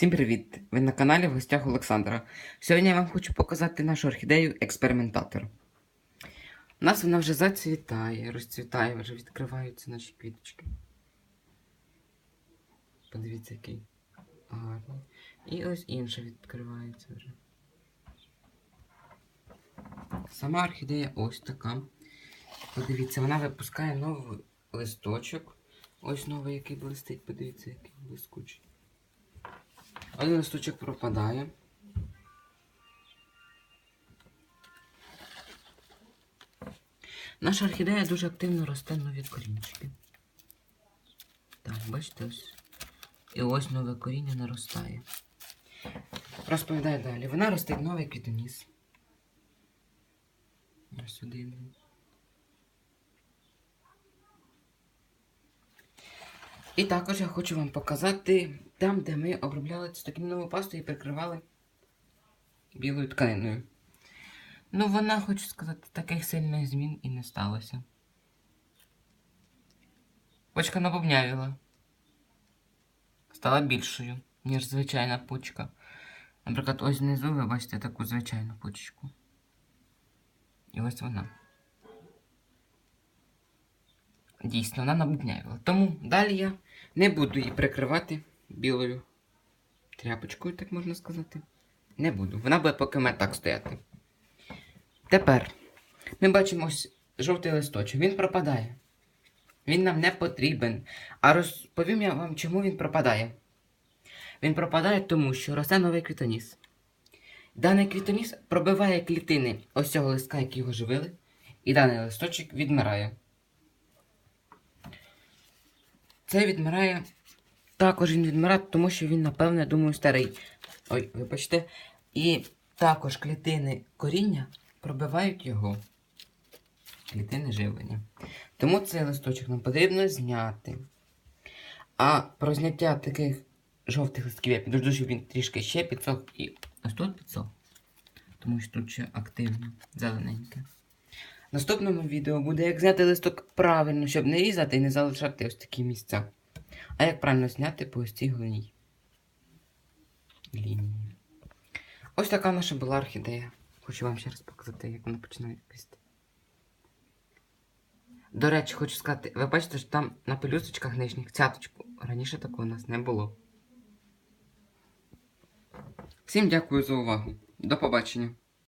Всім привіт! Ви на каналі в гостях Олександра. Сьогодні я вам хочу показати нашу орхідею експериментатор. У нас вона вже зацвітає, розцвітає, вже відкриваються наші квіточки. Подивіться, який гарний. І ось інша відкривається вже. Сама орхідея ось така. Подивіться, вона випускає новий листочок. Ось новий, який блистить, подивіться, який блискучий. Один листочок пропадає. Наша орхідея дуже активно росте нові корінчики. Так, бачите ось. І ось нове коріння наростає. Розповідаю далі. Вона ростить новий квітоніс. Ось один. І також я хочу вам показати там, де ми обробляли цитокінову пасту і прикривали білою тканиною. Ну, вона, хочу сказати, таких сильних змін і не сталося. Почка набовнявіла. Стала більшою, ніж звичайна почка. Наприклад, ось знизу ви бачите таку звичайну почечку. І ось вона. Дійсно, вона набуднявила. Тому далі я не буду її прикривати білою тряпочкою, так можна сказати. Не буду. Вона буде поки в так стояти. Тепер ми бачимо ось жовтий листочок. Він пропадає. Він нам не потрібен. А розповім я вам, чому він пропадає. Він пропадає тому, що росте новий квітоніс. Даний квітоніс пробиває клітини ось цього листка, які його живили, і даний листочок відмирає. Цей відмирає. Також він відмирає, тому що він, напевне, думаю, старий. Ой, вибачте. І також клітини коріння пробивають його. Клітини живлення. Тому цей листочок нам потрібно зняти. А про зняття таких жовтих листків я підожду, щоб він трішки ще підсох і ось тут підсох. Тому що тут ще активно зелененьке. В наступному відео буде, як зняти листок правильно, щоб не різати і не залишати ось такі місця. А як правильно зняти по ось цій головній лінії. Ось така наша була орхідея. Хочу вам ще раз показати, як вона починає квісти. До речі, хочу сказати, ви бачите, що там на пелюсточках нижніх цяточку. Раніше такого у нас не було. Всім дякую за увагу. До побачення.